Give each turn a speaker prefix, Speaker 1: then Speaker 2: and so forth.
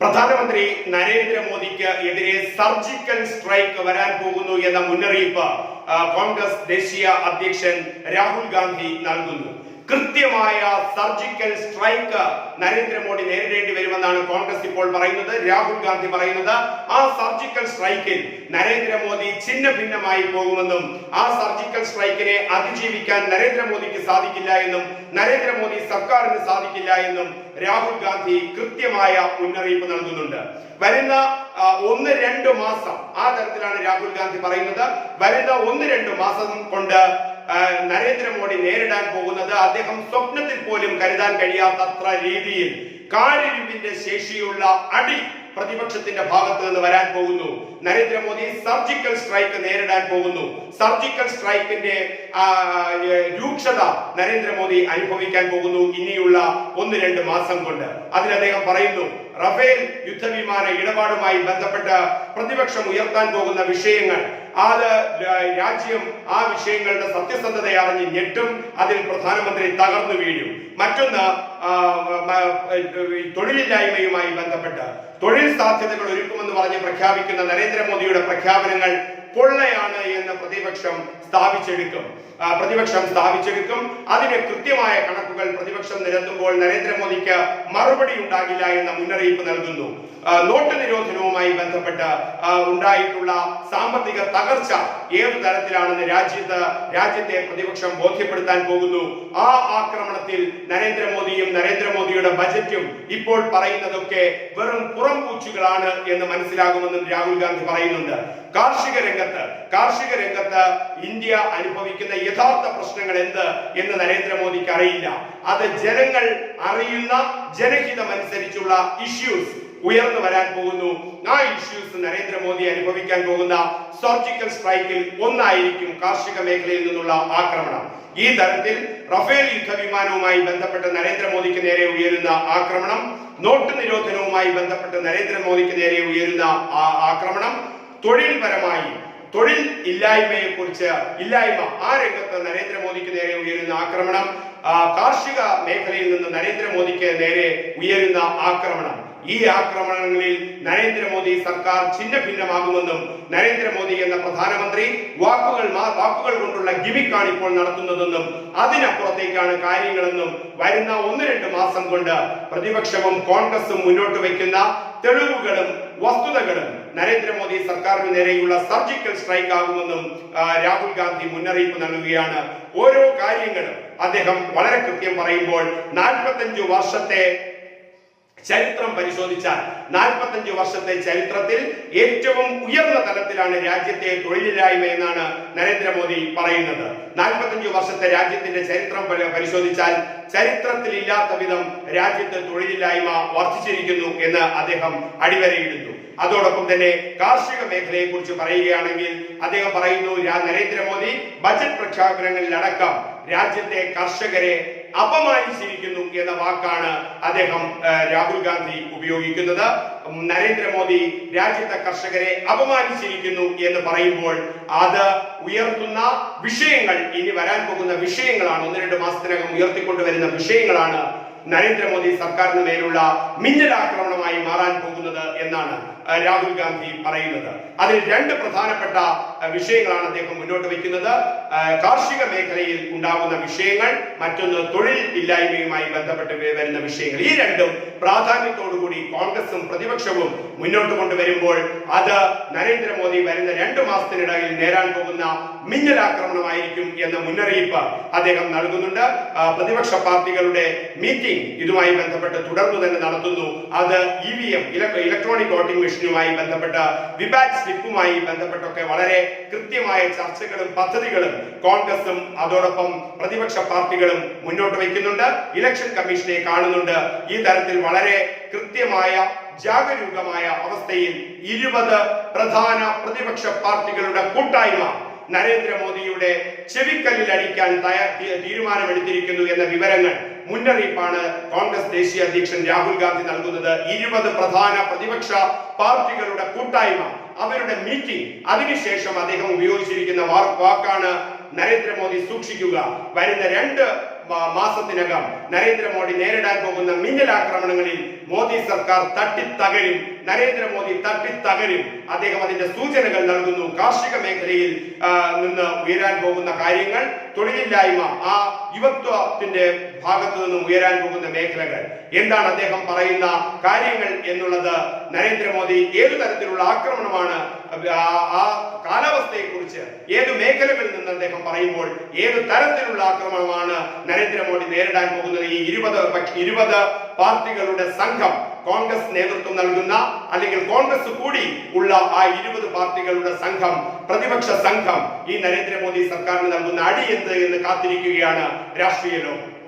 Speaker 1: പ്രധാനമന്ത്രി നരേന്ദ്രമോദിക്ക് എതിരെ സർജിക്കൽ സ്ട്രൈക്ക് വരാൻ പോകുന്നു എന്ന മുന്നറിയിപ്പ് കോൺഗ്രസ് ദേശീയ അധ്യക്ഷൻ രാഹുൽ ഗാന്ധി നൽകുന്നു. കൃത്യമായ സർജിക്കൽ സ്ട്രൈക്ക് നരേന്ദ്രമോദി നേരിടേണ്ടി വരുമെന്നാണ് കോൺഗ്രസ് ഇപ്പോൾ പറയുന്നത് രാഹുൽ ഗാന്ധി പറയുന്നത്. ആ സർജിക്കൽ സ്ട്രൈക്കിൽ നരേന്ദ്രമോദി ഛിന്ന ഭിന്നമായി പോകുമെന്നും ആ സർജിക്കൽ സ്ട്രൈക്കിനെ അതിജീവിക്കാൻ നരേന്ദ്രമോദിക്ക് സാധിക്കില്ല എന്നും നരേന്ദ്രമോദി സർക്കാരിന് സാധിക്കില്ല എന്നും രാഹുൽ ഗാന്ധി കൃത്യമായ മുന്നറിയിപ്പ് നൽകുന്നുണ്ട്. വരുന്ന ഒന്ന് രണ്ട് മാസം ആ തരത്തിലാണ് രാഹുൽ ഗാന്ധി പറയുന്നത്. വരുന്ന ഒന്ന് രണ്ട് മാസം കൊണ്ട് നരേന്ദ്രമോദി നേരിടാൻ പോകുന്നത് അദ്ദേഹം സ്വപ്നത്തിൽ പോലും കരുതാൻ കഴിയാത്തത്ര രീതിയിൽ കാലിരുമ്പിന്റെ ശേഷിയുള്ള അടി പ്രതിപക്ഷത്തിന്റെ ഭാഗത്ത് നിന്ന് വരാൻ പോകുന്നു. നരേന്ദ്രമോദി സർജിക്കൽ സ്ട്രൈക്ക് നേരിടാൻ പോകുന്നു. സർജിക്കൽ സ്ട്രൈക്കിന്റെ രൂക്ഷത നരേന്ദ്രമോദി അനുഭവിക്കാൻ പോകുന്നു ഇനിയുള്ള ഒന്ന് രണ്ട് മാസം കൊണ്ട്. അതിൽ അദ്ദേഹം പറയുന്നു റഫേൽ യുദ്ധവിമാന ഇടപാടുമായി ബന്ധപ്പെട്ട് പ്രതിപക്ഷം ഉയർത്താൻ പോകുന്ന വിഷയങ്ങൾ അത് രാജ്യം ആ വിഷയങ്ങളുടെ സത്യസന്ധത അറിഞ്ഞ് ഞെട്ടും അതിൽ പ്രധാനമന്ത്രി തകർന്നു വീഴും. മറ്റൊന്ന് തൊഴിലില്ലായ്മയുമായി ബന്ധപ്പെട്ട് തൊഴിൽ സാധ്യതകൾ ഒരുക്കുമെന്ന് പറഞ്ഞ് പ്രഖ്യാപിക്കുന്ന നരേന്ദ്രമോദിയുടെ പ്രഖ്യാപനങ്ങൾ പൊള്ളയാണ് എന്ന് പ്രതിപക്ഷം സ്ഥാപിച്ചെടുക്കും. പ്രതിപക്ഷം സ്ഥാപിച്ചെടുക്കും. അതിന് കൃത്യമായ കണക്കുകൾ പ്രതിപക്ഷം നിരത്തുമ്പോൾ നരേന്ദ്രമോദിക്ക് മറുപടി ഉണ്ടാകില്ല എന്ന മുന്നറിയിപ്പ് നൽകുന്നു. നോട്ട് നിരോധനവുമായി ബന്ധപ്പെട്ട് ഉണ്ടായിട്ടുള്ള സാമ്പത്തിക തകർച്ച ഏത് തരത്തിലാണെന്ന് രാജ്യത്ത് രാജ്യത്തെ പ്രതിപക്ഷം ബോധ്യപ്പെടുത്താൻ പോകുന്നു. ആ ആക്രമണത്തിൽ നരേന്ദ്രമോദിയും നരേന്ദ്രമോദിയുടെ ബജറ്റും ഇപ്പോൾ പറയുന്നതൊക്കെ വെറും പുറംപൂച്ചുകളാണ് എന്ന് മനസ്സിലാകുമെന്നും രാഹുൽ ഗാന്ധി പറയുന്നുണ്ട്. കാർഷിക രംഗത്ത് കാർഷിക രംഗത്ത് ഇന്ത്യ അനുഭവിക്കുന്ന യഥാർത്ഥ പ്രശ്നങ്ങൾ എന്ത് എന്ന് നരേന്ദ്രമോദിക്ക് അറിയില്ല. അത് ജനങ്ങൾ അറിയുന്ന ജനഹിതമനുസരിച്ചുള്ള ഇഷ്യൂസ് ഉയർന്നു വരാൻ പോകുന്നു. ആ ഇഷ്യൂസ് നരേന്ദ്രമോദി അനുഭവിക്കാൻ പോകുന്ന സർജിക്കൽ സ്ട്രൈക്കിൽ ഒന്നായിരിക്കും കാർഷിക മേഖലയിൽ നിന്നുള്ള ആക്രമണം. ഈ തരത്തിൽ റഫേൽ യുദ്ധവിമാനവുമായി ബന്ധപ്പെട്ട് നരേന്ദ്രമോദിക്ക് നേരെ ഉയരുന്ന ആക്രമണം നോട്ട് നിരോധനവുമായി ബന്ധപ്പെട്ട് നരേന്ദ്രമോദിക്ക് നേരെ ഉയരുന്ന ആക്രമണം തൊഴിൽപരമായി തൊഴിൽ ഇല്ലായ്മയെ കുറിച്ച് ഇല്ലായ്മ ആ രംഗത്ത് നരേന്ദ്രമോദിക്ക് നേരെ ഉയരുന്ന ആക്രമണം കാർഷിക മേഖലയിൽ നിന്ന് നരേന്ദ്രമോദിക്ക് നേരെ ഉയരുന്ന ആക്രമണം. ഈ ആക്രമണങ്ങളിൽ നരേന്ദ്രമോദി സർക്കാർ ഛിന്ന ഭിന്നമാകുമെന്നും നരേന്ദ്രമോദി എന്ന പ്രധാനമന്ത്രി വാക്കുകൾ വാക്കുകൾ കൊണ്ടുള്ള ഗിമിക്കാണ് ഇപ്പോൾ നടത്തുന്നതെന്നും അതിനപ്പുറത്തേക്കാണ് കാര്യങ്ങളെന്നും വരുന്ന ഒന്ന് രണ്ട് മാസം കൊണ്ട് പ്രതിപക്ഷവും കോൺഗ്രസും മുന്നോട്ട് വയ്ക്കുന്ന തെളിവുകളും വസ്തുതകളും നരേന്ദ്രമോദി സർക്കാരിന് നേരെയുള്ള സർജിക്കൽ സ്ട്രൈക്ക് ആകുമെന്നും രാഹുൽ ഗാന്ധി മുന്നറിയിപ്പ് നൽകുകയാണ്. ഓരോ കാര്യങ്ങളും അദ്ദേഹം വളരെ കൃത്യം പറയുമ്പോൾ നാൽപ്പത്തഞ്ചു വർഷത്തെ ചരിത്രം പരിശോധിച്ചാൽ നാൽപ്പത്തഞ്ച് വർഷത്തെ ചരിത്രത്തിൽ ഏറ്റവും ഉയർന്ന തലത്തിലാണ് രാജ്യത്തെ തൊഴിലില്ലായ്മ എന്നാണ് നരേന്ദ്രമോദി പറയുന്നത്. നാൽപ്പത്തഞ്ച് വർഷത്തെ രാജ്യത്തിന്റെ ചരിത്രം പരിശോധിച്ചാൽ ചരിത്രത്തിൽ ഇല്ലാത്ത വിധം രാജ്യത്ത് തൊഴിലില്ലായ്മ വർദ്ധിച്ചിരിക്കുന്നു എന്ന് അദ്ദേഹം അടിവരയിടുന്നു. അതോടൊപ്പം തന്നെ കാർഷിക മേഖലയെ കുറിച്ച് പറയുകയാണെങ്കിൽ അദ്ദേഹം പറയുന്നു നരേന്ദ്രമോദി ബജറ്റ് പ്രഖ്യാപനങ്ങളിൽ അടക്കം രാജ്യത്തെ കർഷകരെ അപമാനിച്ചിരിക്കുന്നു എന്ന വാക്കാണ് അദ്ദേഹം രാഹുൽ ഗാന്ധി ഉപയോഗിക്കുന്നത്. നരേന്ദ്രമോദി രാജ്യത്തെ കർഷകരെ അപമാനിച്ചിരിക്കുന്നു എന്ന് പറയുമ്പോൾ അത് ഉയർത്തുന്ന വിഷയങ്ങൾ ഇനി വരാൻ പോകുന്ന വിഷയങ്ങളാണ്. ഒന്ന് രണ്ട് മാസത്തിനകം ഉയർത്തിക്കൊണ്ടുവരുന്ന വിഷയങ്ങളാണ് നരേന്ദ്രമോദി സർക്കാരിന് മേലുള്ള മിന്നലാക്രമണമായി മാറാൻ പോകുന്നത് എന്നാണ് രാഹുൽ ഗാന്ധി പറയുന്നത്. അതിൽ രണ്ട് പ്രധാനപ്പെട്ട വിഷയങ്ങളാണ് അദ്ദേഹം മുന്നോട്ട് വയ്ക്കുന്നത്. കാർഷിക മേഖലയിൽ ഉണ്ടാകുന്ന വിഷയങ്ങൾ മറ്റൊന്ന് തൊഴിൽ ഇല്ലായ്മയുമായി ബന്ധപ്പെട്ട് വരുന്ന വിഷയങ്ങൾ. ഈ രണ്ടും പ്രാധാന്യത്തോടുകൂടി കോൺഗ്രസും പ്രതിപക്ഷവും മുന്നോട്ട് കൊണ്ടുവരുമ്പോൾ അത് നരേന്ദ്രമോദി വരുന്ന രണ്ടു മാസത്തിനിടയിൽ നേരാൻ പോകുന്ന മിന്നലാക്രമണമായിരിക്കും എന്ന മുന്നറിയിപ്പ് അദ്ദേഹം നൽകുന്നുണ്ട്. പ്രതിപക്ഷ പാർട്ടികളുടെ മീറ്റിംഗ് ഇതുമായി ബന്ധപ്പെട്ട് തുടർന്നു തന്നെ നടത്തുന്നു. അത് E V M electronic voting മെഷീനുമായി ബന്ധപ്പെട്ട് വിബാറ്റ് സ്ലിപ്പുമായി ബന്ധപ്പെട്ടൊക്കെ വളരെ കൃത്യമായ ചർച്ചകളും പദ്ധതികളും കോൺഗ്രസും അതോടൊപ്പം പ്രതിപക്ഷ പാർട്ടികളും മുന്നോട്ട് വയ്ക്കുന്നുണ്ട്. ഇലക്ഷൻ കമ്മീഷനെ കാണുന്നുണ്ട്. ഈ തരത്തിൽ വളരെ കൃത്യമായ ജാഗരൂകമായ അവസ്ഥയിൽ ഇരുപത് പ്രധാന പ്രതിപക്ഷ പാർട്ടികളുടെ കൂട്ടായ്മ നരേന്ദ്രമോദിയുടെ ചെവിക്കല്ലിൽ അടിക്കാൻ തീരുമാനമെടുത്തിരിക്കുന്നു എന്ന വിവരങ്ങൾ മുന്നറിയിപ്പാണ് കോൺഗ്രസ് ദേശീയ അധ്യക്ഷൻ രാഹുൽ ഗാന്ധി നൽകുന്നത്. ഇരുപത് പ്രധാന പ്രതിപക്ഷ പാർട്ടികളുടെ കൂട്ടായ്മ അവരുടെ മീറ്റിംഗ്. അതിനുശേഷം അദ്ദേഹം ഉപയോഗിച്ചിരിക്കുന്ന വാക്കാണ് നരേന്ദ്രമോദി സൂക്ഷിക്കുക. വരുന്ന രണ്ട് മാസത്തിനകം നരേന്ദ്രമോദി നേരിടാൻ പോകുന്ന മിന്നൽ ആക്രമണങ്ങളിൽ മോദി സർക്കാർ തട്ടിത്തകരും. നരേന്ദ്രമോദി തട്ടിത്തകരും. അദ്ദേഹം അതിന്റെ സൂചനകൾ നൽകുന്നു. കാർഷിക മേഖലയിൽ നിന്ന് ഉയരാൻ പോകുന്ന കാര്യങ്ങൾ തൊഴിലില്ലായ്മ ആ യുവത്വത്തിന്റെ ഭാഗത്തു നിന്നും ഉയരാൻ പോകുന്ന മേഖലകൾ. എന്താണ് അദ്ദേഹം പറയുന്ന കാര്യങ്ങൾ എന്നുള്ളത് നരേന്ദ്രമോദി ഏതു തരത്തിലുള്ള ആക്രമണമാണ് ആ കാലാവസ്ഥയെ കുറിച്ച് ഏത് മേഖലകളിൽ നിന്ന് അദ്ദേഹം പറയുമ്പോൾ ഏത് തരത്തിലുള്ള ആക്രമണമാണ് നരേന്ദ്രമോദി നേരിടാൻ പോകുന്നത്? ഈ ഇരുപത് ഇരുപത് പാർട്ടികളുടെ സംഘം കോൺഗ്രസ് നേതൃത്വം നൽകുന്ന അല്ലെങ്കിൽ കോൺഗ്രസ് കൂടി ഉള്ള ആ ഇരുപത് പാർട്ടികളുടെ സംഘം പ്രതിപക്ഷ സംഘം ഈ നരേന്ദ്രമോദി സർക്കാരിന് നൽകുന്ന അടി എന്ത് എന്ന് കാത്തിരിക്കുകയാണ് രാഷ്ട്രീയ ലോകം.